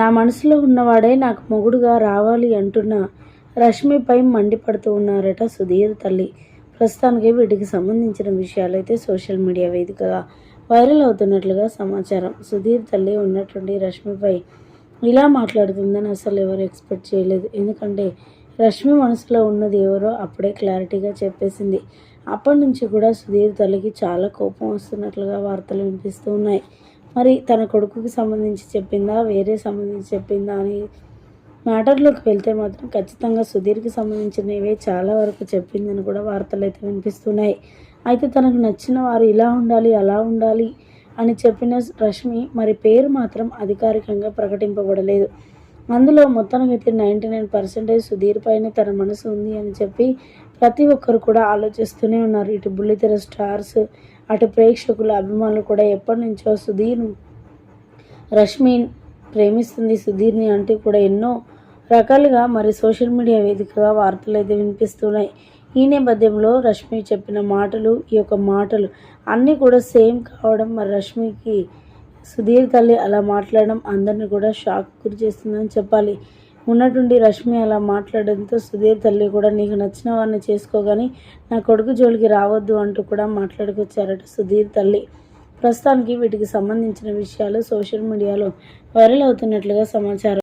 నా మనసులో ఉన్నవాడే నాకు మొగుడుగా రావాలి అంటున్న రష్మిపై మండిపడుతూ ఉన్నారట సుధీర్ తల్లి. ప్రస్తుతానికి వీటికి సంబంధించిన విషయాలైతే సోషల్ మీడియా వేదికగా వైరల్ అవుతున్నట్లుగా సమాచారం. సుధీర్ తల్లి ఉన్నటువంటి రష్మిపై ఇలా మాట్లాడుతుందని అసలు ఎవరు ఎక్స్పెక్ట్ చేయలేదు. ఎందుకంటే రష్మి మనసులో ఉన్నది ఎవరో అప్పుడే క్లారిటీగా చెప్పేసింది. అప్పటి నుంచి కూడా సుధీర్ తల్లికి చాలా కోపం వస్తున్నట్లుగా వార్తలు వినిపిస్తూ ఉన్నాయి. మరి తన కొడుకుకి సంబంధించి చెప్పిందా? వేరే సంబంధించి చెప్పిందా అని మ్యాటర్లోకి వెళ్తే మాత్రం ఖచ్చితంగా సుధీర్కి సంబంధించినవే చాలా వరకు చెప్పిందని కూడా వార్తలు అయితే వినిపిస్తున్నాయి. అయితే తనకు నచ్చిన వారు ఇలా ఉండాలి అలా ఉండాలి అని చెప్పిన రష్మి మరి పేరు మాత్రం అధికారికంగా ప్రకటింపబడలేదు. అందులో మొత్తానికి అయితే నైంటీ నైన్ పర్సెంటేజ్ సుధీర్ పైన తన మనసు ఉంది అని చెప్పి ప్రతి ఒక్కరు కూడా ఆలోచిస్తూనే ఉన్నారు. ఇటు బుల్లితెర స్టార్స్ అటు ప్రేక్షకుల అభిమానులు కూడా ఎప్పటి నుంచో సుధీర్ రష్మి ప్రేమిస్తుంది. సుధీర్ని అంటూ కూడా ఎన్నో రకాలుగా మరి సోషల్ మీడియా వేదికగా వార్తలు అయితే వినిపిస్తున్నాయి. ఈ నేపథ్యంలో రష్మి చెప్పిన మాటలు ఈ యొక్క మాటలు అన్నీ కూడా సేమ్ కావడం మరి రష్మికి సుధీర్ తల్లి అలా మాట్లాడడం అందరిని కూడా షాక్ గురి చేస్తుందని చెప్పాలి. ఉన్నటువంటి రష్మి అలా మాట్లాడడంతో సుధీర్ తల్లి కూడా నీకు నచ్చిన వారిని చేసుకోగాని నా కొడుకు జోలికి రావద్దు అంటూ కూడా మాట్లాడుకొచ్చారట సుధీర్ తల్లి. ప్రస్తుతానికి వీటికి సంబంధించిన విషయాలు సోషల్ మీడియాలో వైరల్ అవుతున్నట్లుగా సమాచారం.